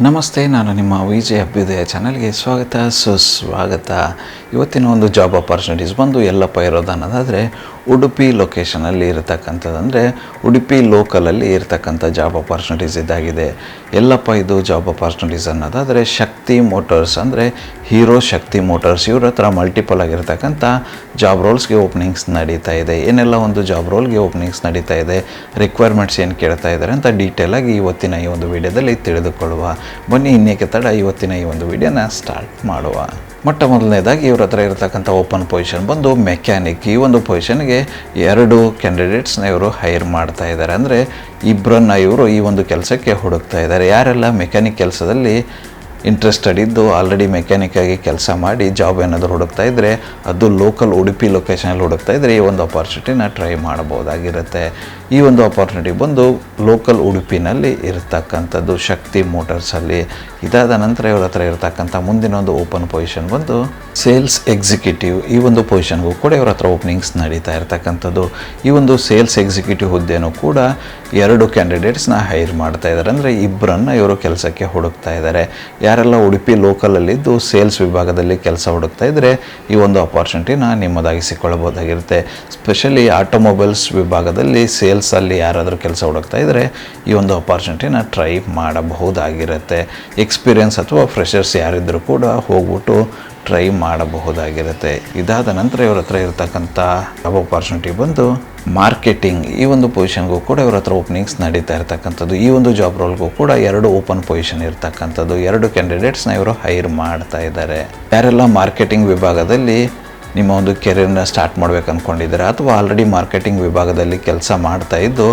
ನಮಸ್ತೆ, ನಾನು ನಿಮ್ಮ ವಿಜಯ್ ಅಭ್ಯುದಯ ಚಾನಲ್ಗೆ ಸ್ವಾಗತ, ಸುಸ್ವಾಗತ. ಇವತ್ತಿನ ಒಂದು ಜಾಬ್ ಅಪರ್ಚುನಿಟೀಸ್ ಬಂದು ಎಲ್ಲಪ್ಪ ಇರೋದು ಅನ್ನೋದಾದರೆ ಉಡುಪಿ ಲೊಕೇಶನಲ್ಲಿ ಇರತಕ್ಕಂಥದ್ದು ಅಂದರೆ ಉಡುಪಿ ಲೋಕಲಲ್ಲಿ ಇರತಕ್ಕಂಥ ಜಾಬ್ ಅಪರ್ಚುನಿಟೀಸ್ ಇದಾಗಿದೆ. ಎಲ್ಲಪ್ಪ, ಇದು ಜಾಬ್ ಅಪರ್ಚುನಿಟೀಸ್ ಅನ್ನೋದಾದರೆ ಶಕ್ತಿ ಮೋಟರ್ಸ್ ಅಂದರೆ ಹೀರೋ ಶಕ್ತಿ ಮೋಟರ್ಸ್ ಇವ್ರ ಹತ್ರ ಮಲ್ಟಿಪಲ್ ಆಗಿರ್ತಕ್ಕಂಥ ಜಾಬ್ ರೋಲ್ಸ್ಗೆ ಓಪನಿಂಗ್ಸ್ ನಡೀತಾ ಇದೆ. ಏನೆಲ್ಲ ಒಂದು ಜಾಬ್ ರೋಲ್ಗೆ ಓಪನಿಂಗ್ಸ್ ನಡೀತಾ ಇದೆ? ರಿಕ್ವೈರ್ಮೆಂಟ್ಸ್ ಏನು ಕೇಳ್ತಾ ಇದ್ದಾರೆ ಅಂತ ಡೀಟೇಲಾಗಿ ಇವತ್ತಿನ ಈ ಒಂದು ವಿಡಿಯೋದಲ್ಲಿ ತಿಳಿದುಕೊಳ್ಳುವ. ಬನ್ನಿ, ಇನ್ನೇಕೆ ತಡ ಇವತ್ತಿನ ಈ ಒಂದು ವಿಡಿಯೋನ ಸ್ಟಾರ್ಟ್ ಮಾಡುವ. ಮೊಟ್ಟ ಮೊದಲನೇದಾಗಿ ಇವ್ರ ಹತ್ರ ಇರತಕ್ಕಂಥ ಓಪನ್ ಪೊಸಿಷನ್ ಬಂದು ಮೆಕ್ಯಾನಿಕ್ ಈ ಒಂದು ಪೊಸಿಷನ್ಗೆ ಎರಡು ಕ್ಯಾಂಡಿಡೇಟ್ಸ್ನ ಇವರು ಹೈರ್ ಮಾಡ್ತಾ ಇದ್ದಾರೆ. ಅಂದರೆ ಇಬ್ಬರನ್ನ ಇವರು ಈ ಒಂದು ಕೆಲಸಕ್ಕೆ ಹುಡುಕ್ತಾ ಇದ್ದಾರೆ. ಯಾರೆಲ್ಲ ಮೆಕ್ಯಾನಿಕ್ ಕೆಲಸದಲ್ಲಿ ಇಂಟ್ರೆಸ್ಟೆಡ್ ಇದ್ದು ಆಲ್ರೆಡಿ ಮೆಕ್ಯಾನಿಕ್ ಆಗಿ ಕೆಲಸ ಮಾಡಿ ಜಾಬ್ ಏನಾದರೂ ಹುಡುಕ್ತಾ ಇದ್ದರೆ ಅದು ಲೋಕಲ್ ಉಡುಪಿ ಲೊಕೇಶನಲ್ಲಿ ಹುಡುಕ್ತಾ ಇದ್ದರೆ ಈ ಒಂದು ಅಪಾರ್ಚುನಿಟಿನ ಟ್ರೈ ಮಾಡ್ಬೋದಾಗಿರುತ್ತೆ ಈ ಒಂದು ಅಪಾರ್ಚುನಿಟಿ ಬಂದು ಲೋಕಲ್ ಉಡುಪಿನಲ್ಲಿ ಇರತಕ್ಕಂಥದ್ದು ಶಕ್ತಿ ಮೋಟರ್ಸಲ್ಲಿ ಇದಾದ ನಂತರ ಇವ್ರ ಹತ್ರ ಇರತಕ್ಕಂಥ ಮುಂದಿನ ಒಂದು ಓಪನ್ ಪೊಸಿಷನ್ ಬಂದು ಸೇಲ್ಸ್ ಎಕ್ಸಿಕ್ಯೂಟಿವ್ ಈ ಒಂದು ಪೊಸಿಷನ್ಗೂ ಕೂಡ ಇವ್ರ ಹತ್ರ ಓಪನಿಂಗ್ಸ್ ನಡೀತಾ ಇರತಕ್ಕಂಥದ್ದು. ಈ ಒಂದು ಸೇಲ್ಸ್ ಎಕ್ಸಿಕ್ಯೂಟಿವ್ ಹುದ್ದೆನೂ ಕೂಡ ಎರಡು ಕ್ಯಾಂಡಿಡೇಟ್ಸ್ನ ಹೈರ್ ಮಾಡ್ತಾ ಇದ್ದಾರೆ ಅಂದರೆ ಇಬ್ಬರನ್ನ ಇವರು ಕೆಲಸಕ್ಕೆ ಹುಡುಕ್ತಾ ಇದ್ದಾರೆ ಯಾರೆಲ್ಲ ಉಡುಪಿ ಲೋಕಲಲ್ಲಿದ್ದು ಸೇಲ್ಸ್ ವಿಭಾಗದಲ್ಲಿ ಕೆಲಸ ಹುಡುಕ್ತಾ ಇದ್ದರೆ ಈ ಒಂದು ಅಪಾರ್ಚುನಿಟಿನ ನಿಮ್ಮದಾಗಿಸಿಕೊಳ್ಳಬಹುದಾಗಿರುತ್ತೆ. ಸ್ಪೆಷಲಿ ಆಟೋಮೊಬೈಲ್ಸ್ ವಿಭಾಗದಲ್ಲಿ ಸೇಲ್ಸಲ್ಲಿ ಯಾರಾದರೂ ಕೆಲಸ ಹುಡುಕ್ತಾ ಇದ್ದರೆ ಈ ಒಂದು ಅಪಾರ್ಚುನಿಟಿನ ಟ್ರೈ ಮಾಡಬಹುದಾಗಿರುತ್ತೆ. ಎಕ್ಸ್ಪೀರಿಯನ್ಸ್ ಅಥವಾ ಫ್ರೆಷರ್ಸ್ ಯಾರಿದ್ದರೂ ಕೂಡ ಹೋಗ್ಬಿಟ್ಟು ಟ್ರೈ ಮಾಡಬಹುದಾಗಿರುತ್ತೆ. ಇದಾದ ನಂತರ ಇವ್ರ ಹತ್ರ ಇರತಕ್ಕಂಥ ಜಾಬ್ ಅಪಾರ್ಚುನಿಟಿ ಬಂದು ಮಾರ್ಕೆಟಿಂಗ್ ಈ ಒಂದು ಪೊಸಿಷನ್ಗೂ ಕೂಡ ಇವ್ರ ಹತ್ರ ಓಪನಿಂಗ್ಸ್ ನಡೀತಾ ಇರ್ತಕ್ಕಂಥದ್ದು. ಈ ಒಂದು ಜಾಬ್ ರೋಲ್ಗೂ ಕೂಡ ಎರಡು ಓಪನ್ ಪೊಸಿಷನ್ ಇರ್ತಕ್ಕಂಥದ್ದು. ಎರಡು ಕ್ಯಾಂಡಿಡೇಟ್ಸ್ನ ಇವರು ಹೈರ್ ಮಾಡ್ತಾ ಇದ್ದಾರೆ ಯಾರೆಲ್ಲ ಮಾರ್ಕೆಟಿಂಗ್ ವಿಭಾಗದಲ್ಲಿ ನಿಮ್ಮ ಒಂದು ಕೆರಿಯರ್ನ ಸ್ಟಾರ್ಟ್ ಮಾಡ್ಬೇಕು ಅಂದ್ಕೊಂಡಿದ್ದೀರಾ ಅಥವಾ ಆಲ್ರೆಡಿ ಮಾರ್ಕೆಟಿಂಗ್ ವಿಭಾಗದಲ್ಲಿ ಕೆಲಸ ಮಾಡ್ತಾ ಇದ್ದು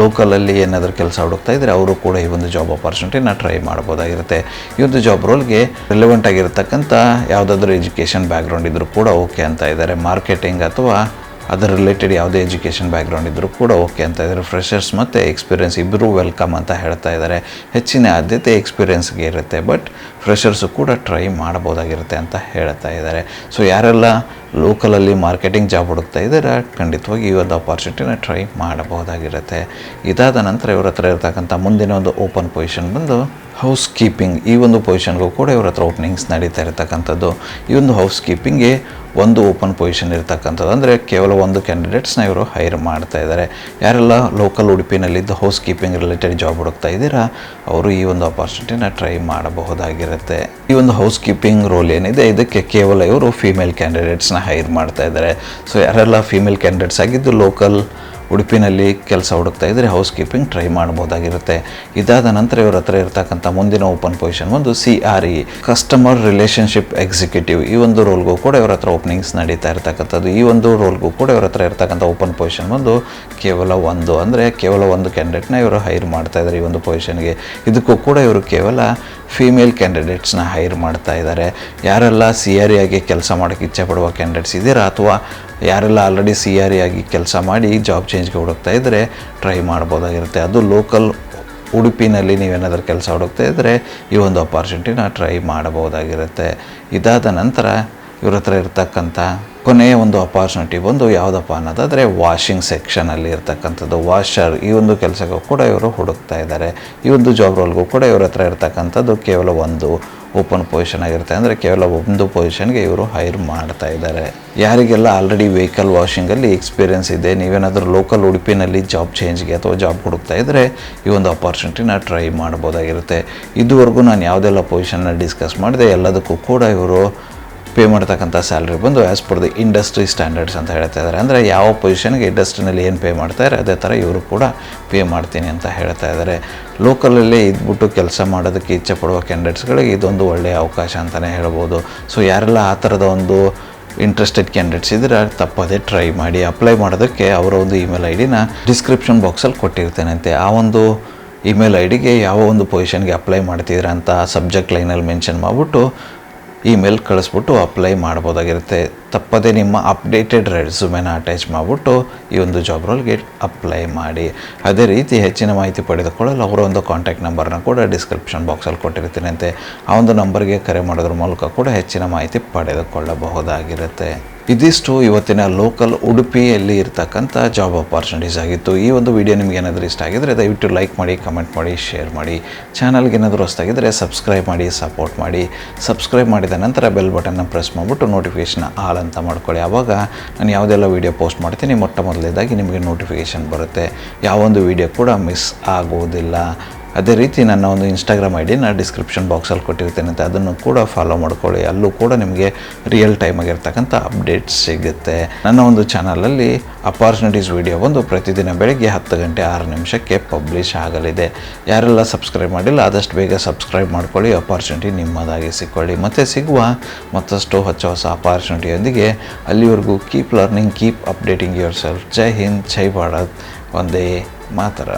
ಲೋಕಲಲ್ಲಿ ಏನಾದರೂ ಕೆಲಸ ಹುಡುಕ್ತಾ ಇದ್ದರೆ ಅವರು ಕೂಡ ಈ ಒಂದು ಜಾಬ್ ಆಪರ್ಚುನಿಟಿನ ಟ್ರೈ ಮಾಡ್ಬೋದಾಗಿರುತ್ತೆ. ಈ ಒಂದು ಜಾಬ್ ರೋಲ್ಗೆ ರಿಲೆವೆಂಟ್ ಆಗಿರತಕ್ಕಂಥ ಯಾವುದಾದ್ರೂ ಎಜುಕೇಷನ್ ಬ್ಯಾಕ್ಗ್ರೌಂಡ್ ಇದ್ದರೂ ಕೂಡ ಓಕೆ ಅಂತ ಇದ್ದಾರೆ. ಮಾರ್ಕೆಟಿಂಗ್ ಅಥವಾ ಅದರ ರಿಲೇಟೆಡ್ ಯಾವುದೇ ಎಜುಕೇಷನ್ ಬ್ಯಾಕ್ಗ್ರೌಂಡ್ ಇದ್ದರೂ ಕೂಡ ಓಕೆ ಅಂತ ಇದ್ದಾರೆ. ಫ್ರೆಷರ್ಸ್ ಮತ್ತು ಎಕ್ಸ್ಪೀರಿಯನ್ಸ್ ಇಬ್ಬರೂ ವೆಲ್ಕಮ್ ಅಂತ ಹೇಳ್ತಾ ಇದ್ದಾರೆ. ಹೆಚ್ಚಿನ ಆದ್ಯತೆ ಎಕ್ಸ್ಪೀರಿಯೆನ್ಸ್ಗೆ ಇರುತ್ತೆ. ಬಟ್ ಫ್ರೆಷರ್ಸು ಕೂಡ ಟ್ರೈ ಮಾಡ್ಬೋದಾಗಿರುತ್ತೆ ಅಂತ ಹೇಳ್ತಾ ಇದ್ದಾರೆ. ಸೊ ಯಾರೆಲ್ಲ ಲೋಕಲಲ್ಲಿ ಮಾರ್ಕೆಟಿಂಗ್ ಜಾಬ್ ಹುಡುಕ್ತಾ ಇದ್ದಾರೆ. ಖಂಡಿತವಾಗಿ ಈ ಒಂದು ಅಪಾರ್ಚುನಿಟಿನ ಟ್ರೈ ಮಾಡಬಹುದಾಗಿರುತ್ತೆ. ಇದಾದ ನಂತರ ಇವ್ರ ಹತ್ರ ಇರತಕ್ಕಂಥ ಮುಂದಿನ ಒಂದು ಓಪನ್ ಪೊಸಿಷನ್ ಬಂದು ಹೌಸ್ ಕೀಪಿಂಗ್ ಈ ಒಂದು ಪೊಸಿಷನ್ಗೂ ಕೂಡ ಇವ್ರ ಹತ್ರ ಓಪನಿಂಗ್ಸ್ ನಡೀತಾ ಇರತಕ್ಕಂಥದ್ದು. ಈ ಒಂದು ಹೌಸ್ ಕೀಪಿಂಗ್ಗೆ ಒಂದು ಓಪನ್ ಪೊಸಿಷನ್ ಇರತಕ್ಕಂಥದ್ದು. ಅಂದರೆ ಕೇವಲ ಒಂದು ಕ್ಯಾಂಡಿಡೇಟ್ಸ್ನ ಇವರು ಹೈರ್ ಮಾಡ್ತಾ ಇದ್ದಾರೆ. ಯಾರೆಲ್ಲ ಲೋಕಲ್ ಉಡುಪಿನಲ್ಲಿದ್ದು ಹೌಸ್ ಕೀಪಿಂಗ್ ರಿಲೇಟೆಡ್ ಜಾಬ್ ಹುಡುಕ್ತಾ ಇದ್ದೀರಾ, ಅವರು ಈ ಒಂದು ಅಪಾರ್ಚುನಿಟಿನ ಟ್ರೈ ಮಾಡಬಹುದಾಗಿರುತ್ತೆ. ಈ ಒಂದು ಹೌಸ್ ಕೀಪಿಂಗ್ ರೋಲ್ ಏನಿದೆ, ಇದಕ್ಕೆ ಕೇವಲ ಇವರು ಫೀಮೇಲ್ ಕ್ಯಾಂಡಿಡೇಟ್ಸ್ನ ಹೈರ್ ಮಾಡ್ತಾ ಇದ್ದಾರೆ. ಸೊ ಯಾರೆಲ್ಲ ಫೀಮೇಲ್ ಕ್ಯಾಂಡಿಡೇಟ್ಸ್ ಆಗಿದ್ದು ಲೋಕಲ್ ಉಡುಪಿನಲ್ಲಿ ಕೆಲಸ ಹುಡುಕ್ತಾ ಇದ್ದರೆ ಹೌಸ್ ಕೀಪಿಂಗ್ ಟ್ರೈ ಮಾಡ್ಬೋದಾಗಿರುತ್ತೆ ಇದಾದ ನಂತರ ಇವರ ಹತ್ರ ಇರತಕ್ಕಂಥ ಮುಂದಿನ ಓಪನ್ ಪೊಸಿಷನ್ ಒಂದು C R E customer relationship executive ಈ ಒಂದು ರೋಲ್ಗೂ ಕೂಡ ಇವರ ಹತ್ರ ಓಪನಿಂಗ್ಸ್ ನಡೀತಾ ಇರತಕ್ಕಂಥದ್ದು. ಈ ಒಂದು ರೋಲ್ಗೂ ಕೂಡ ಇವರ ಹತ್ರ ಇರತಕ್ಕಂಥ ಓಪನ್ ಪೊಸಿಷನ್ ಒಂದು ಕೇವಲ ಒಂದು. ಅಂದರೆ ಕೇವಲ ಒಂದು ಕ್ಯಾಂಡಿಡೇಟ್ನ ಇವರು ಹೈರ್ ಮಾಡ್ತಾ ಇದ್ದಾರೆ ಈ ಒಂದು ಪೊಸಿಷನ್ಗೆ ಇದಕ್ಕೂ ಕೂಡ ಇವರು ಕೇವಲ ಫೀಮೇಲ್ ಕ್ಯಾಂಡಿಡೇಟ್ಸ್ನ ಹೈರ್ ಮಾಡ್ತಾ ಇದ್ದಾರೆ ಯಾರೆಲ್ಲ ಸಿ ಆರ್ ಇ ಆಗಿ ಕೆಲಸ ಮಾಡೋಕ್ಕೆ ಇಚ್ಛೆ ಪಡುವ ಕ್ಯಾಂಡಿಡೇಟ್ಸ್ ಇದ್ದೀರಾ ಅಥವಾ ಯಾರೆಲ್ಲ ಆಲ್ರೆಡಿ ಸಿ ಆರ್ ಆಗಿ ಕೆಲಸ ಮಾಡಿ ಜಾಬ್ ಚೇಂಜ್ಗೆ ಹುಡುಕ್ತಾ ಇದ್ದರೆ ಟ್ರೈ ಮಾಡ್ಬೋದಾಗಿರುತ್ತೆ. ಅದು ಲೋಕಲ್ ಉಡುಪಿನಲ್ಲಿ ನೀವೇನಾದರೂ ಕೆಲಸ ಹುಡುಕ್ತಾ ಇದ್ದರೆ ಈ ಒಂದು ಅಪಾರ್ಚುನಿಟಿನ ಟ್ರೈ ಮಾಡಬಹುದಾಗಿರುತ್ತೆ. ಇದಾದ ನಂತರ ಇವ್ರ ಹತ್ರ ಇರ್ತಕ್ಕಂಥ ಕೊನೆಯ ಒಂದು ಅಪಾರ್ಚುನಿಟಿ ಬಂದು ಯಾವುದಪ್ಪ ಅನ್ನೋದಾದರೆ ವಾಷಿಂಗ್ ಸೆಕ್ಷನಲ್ಲಿ ಇರ್ತಕ್ಕಂಥದ್ದು. ವಾಷರ್ ಈ ಒಂದು ಕೆಲಸಕ್ಕೂ ಕೂಡ ಇವರು ಹುಡುಕ್ತಾ ಇದ್ದಾರೆ. ಈ ಒಂದು ಜಾಬ್ ರೋಲ್ಗೂ ಕೂಡ ಇವ್ರ ಹತ್ರ ಇರ್ತಕ್ಕಂಥದ್ದು ಕೇವಲ ಒಂದು ಓಪನ್ ಪೊಸಿಷನ್ ಆಗಿರುತ್ತೆ. ಅಂದರೆ ಕೇವಲ ಒಂದು ಪೊಸಿಷನ್ಗೆ ಇವರು ಹೈರ್ ಮಾಡ್ತಾ ಇದ್ದಾರೆ. ಯಾರಿಗೆಲ್ಲ ಆಲ್ರೆಡಿ ವೆಹಿಕಲ್ ವಾಷಿಂಗಲ್ಲಿ ಎಕ್ಸ್ಪೀರಿಯನ್ಸ್ ಇದೆ, ನೀವೇನಾದರೂ ಲೋಕಲ್ ಉಡುಪಿನಲ್ಲಿ ಜಾಬ್ ಚೇಂಜ್ಗೆ ಅಥವಾ ಜಾಬ್ ಹುಡುಕ್ತಾ ಇದ್ದರೆ ಈ ಒಂದು ಅಪಾರ್ಚುನಿಟಿನ ಟ್ರೈ ಮಾಡ್ಬೋದಾಗಿರುತ್ತೆ. ಇದುವರೆಗೂ ನಾನು ಯಾವುದೆಲ್ಲ ಪೊಸಿಷನ್ನ ಡಿಸ್ಕಸ್ ಮಾಡಿದೆ, ಎಲ್ಲದಕ್ಕೂ ಕೂಡ ಇವರು ಪೇ ಮಾಡ್ತಕ್ಕಂಥ ಸ್ಯಾಲ್ರಿ ಬಂದು as per the industry standards ಅಂತ ಹೇಳ್ತಾ ಇದ್ದಾರೆ ಅಂದರೆ ಯಾವ ಪೊಸಿಷನ್ಗೆ ಇಂಡಸ್ಟ್ರಿನಲ್ಲಿ ಏನು ಪೇ ಮಾಡ್ತಾರೆ ಅದೇ ಥರ ಇವರು ಕೂಡ ಪೇ ಮಾಡ್ತೀನಿ ಅಂತ ಹೇಳ್ತಾ ಇದ್ದಾರೆ ಲೋಕಲಲ್ಲೇ ಇದ್ಬಿಟ್ಟು ಕೆಲಸ ಮಾಡೋದಕ್ಕೆ ಇಚ್ಛೆ ಪಡುವ ಕ್ಯಾಂಡಿಡೇಟ್ಸ್ಗಳಿಗೆ ಇದೊಂದು ಒಳ್ಳೆಯ ಅವಕಾಶ ಅಂತಲೇ ಹೇಳ್ಬೋದು. ಸೊ ಯಾರೆಲ್ಲ ಆ ಥರದ ಒಂದು ಇಂಟ್ರೆಸ್ಟೆಡ್ ಕ್ಯಾಂಡಿಡೇಟ್ಸ್ ಇದ್ದರೆ, ತಪ್ಪದೇ ಟ್ರೈ ಮಾಡಿ ಅಪ್ಲೈ ಮಾಡೋದಕ್ಕೆ ಅವರ ಒಂದು ಇಮೇಲ್ ಐ ಡಿನ ಡಿಸ್ಕ್ರಿಪ್ಷನ್ ಬಾಕ್ಸಲ್ಲಿ ಕೊಟ್ಟಿರ್ತೇನಂತೆ. ಆ ಒಂದು ಇಮೇಲ್ ಐ ಡಿಗೆ ಯಾವ ಒಂದು ಪೊಸಿಷನ್ಗೆ ಅಪ್ಲೈ ಮಾಡ್ತಿದ್ರೆ ಅಂತ ಸಬ್ಜೆಕ್ಟ್ ಲೈನಲ್ಲಿ ಮೆನ್ಷನ್ ಮಾಡಿಬಿಟ್ಟು ಇಮೇಲ್ ಕಳಿಸ್ಬಿಟ್ಟು ಅಪ್ಲೈ ಮಾಡ್ಬೋದಾಗಿರುತ್ತೆ. ತಪ್ಪದೇ ನಿಮ್ಮ ಅಪ್ಡೇಟೆಡ್ ರೆಸ್ಯೂಮೆನ ಅಟ್ಯಾಚ್ ಮಾಡಿಬಿಟ್ಟು ಈ ಒಂದು ಜಾಬ್ ರೋಲ್ಗೆ ಅಪ್ಲೈ ಮಾಡಿ. ಅದೇ ರೀತಿ ಹೆಚ್ಚಿನ ಮಾಹಿತಿ ಪಡೆದುಕೊಳ್ಳಲು ಅವರ ಒಂದು ಕಾಂಟ್ಯಾಕ್ಟ್ ನಂಬರ್ನ ಕೂಡ ಡಿಸ್ಕ್ರಿಪ್ಷನ್ ಬಾಕ್ಸಲ್ಲಿ ಕೊಟ್ಟಿರ್ತೀನಂತೆ. ಆ ಒಂದು ನಂಬರ್ಗೆ ಕರೆ ಮಾಡೋದ್ರ ಮೂಲಕ ಕೂಡ ಹೆಚ್ಚಿನ ಮಾಹಿತಿ ಪಡೆದುಕೊಳ್ಳಬಹುದಾಗಿರುತ್ತೆ. ಇದಿಷ್ಟು ಇವತ್ತಿನ ಲೋಕಲ್ ಉಡುಪಿಯಲ್ಲಿ ಇರತಕ್ಕಂಥ ಜಾಬ್ ಅಪಾರ್ಚುನಿಟೀಸ್ ಆಗಿತ್ತು. ಈ ಒಂದು ವಿಡಿಯೋ ನಿಮ್ಗೆ ಏನಾದರೂ ಇಷ್ಟ ಆಗಿದ್ರೆ ದಯವಿಟ್ಟು ಲೈಕ್ ಮಾಡಿ ಕಮೆಂಟ್ ಮಾಡಿ ಶೇರ್ ಮಾಡಿ. ಚಾನಲ್ಗೆ ಏನಾದರೂ ಹೊಸ್ತಾಗಿದ್ದರೆ ಸಬ್ಸ್ಕ್ರೈಬ್ ಮಾಡಿ ಸಪೋರ್ಟ್ ಮಾಡಿ. ಸಬ್ಸ್ಕ್ರೈಬ್ ಮಾಡಿದ ನಂತರ ಬೆಲ್ ಬಟನ್ನ ಪ್ರೆಸ್ ಮಾಡಿಬಿಟ್ಟು ನೋಟಿಫಿಕೇಷನ್ ಆಲ್ ಅಂತ ಮಾಡ್ಕೊಳ್ಳಿ. ಆವಾಗ ನಾನು ಯಾವುದೆಲ್ಲ ವೀಡಿಯೋ ಪೋಸ್ಟ್ ಮಾಡ್ತೀನಿ, ಮೊಟ್ಟ ಮೊದಲನೇದಾಗಿ ನಿಮಗೆ ನೋಟಿಫಿಕೇಷನ್ ಬರುತ್ತೆ. ಯಾವೊಂದು ವಿಡಿಯೋ ಕೂಡ ಮಿಸ್ ಆಗುವುದಿಲ್ಲ. ಅದೇ ರೀತಿ ನನ್ನ ಒಂದು ಇನ್ಸ್ಟಾಗ್ರಾಮ್ ಐ ಡಿನ ಡಿಸ್ಕ್ರಿಪ್ಷನ್ ಬಾಕ್ಸಲ್ಲಿ ಕೊಟ್ಟಿರ್ತೇನೆ ಅಂತ ಅದನ್ನು ಕೂಡ ಫಾಲೋ ಮಾಡ್ಕೊಳ್ಳಿ. ಅಲ್ಲೂ ಕೂಡ ನಿಮಗೆ ರಿಯಲ್ ಟೈಮ್ ಆಗಿರ್ತಕ್ಕಂಥ ಅಪ್ಡೇಟ್ಸ್ ಸಿಗುತ್ತೆ. ನನ್ನ ಒಂದು ಚಾನಲಲ್ಲಿ ಅಪಾರ್ಚುನಿಟೀಸ್ ವಿಡಿಯೋ ಒಂದು ಪ್ರತಿದಿನ ಬೆಳಗ್ಗೆ ಹತ್ತು ಗಂಟೆ ಆರು ನಿಮಿಷಕ್ಕೆ ಪಬ್ಲಿಷ್ ಆಗಲಿದೆ. ಯಾರೆಲ್ಲ ಸಬ್ಸ್ಕ್ರೈಬ್ ಮಾಡಿಲ್ಲ, ಆದಷ್ಟು ಬೇಗ ಸಬ್ಸ್ಕ್ರೈಬ್ ಮಾಡ್ಕೊಳ್ಳಿ. ಅಪಾರ್ಚುನಿಟಿ ನಿಮ್ಮದಾಗಿ ಸಿಕ್ಕೊಳ್ಳಿ. ಮತ್ತು ಸಿಗುವ ಮತ್ತಷ್ಟು ಹೊಸ ಹೊಸ ಅಪಾರ್ಚುನಿಟಿಯೊಂದಿಗೆ ಅಲ್ಲಿವರೆಗೂ keep learning keep updating yourself Jai Hind, Jai Bharat. ಒಂದೇ ಮಾತರ.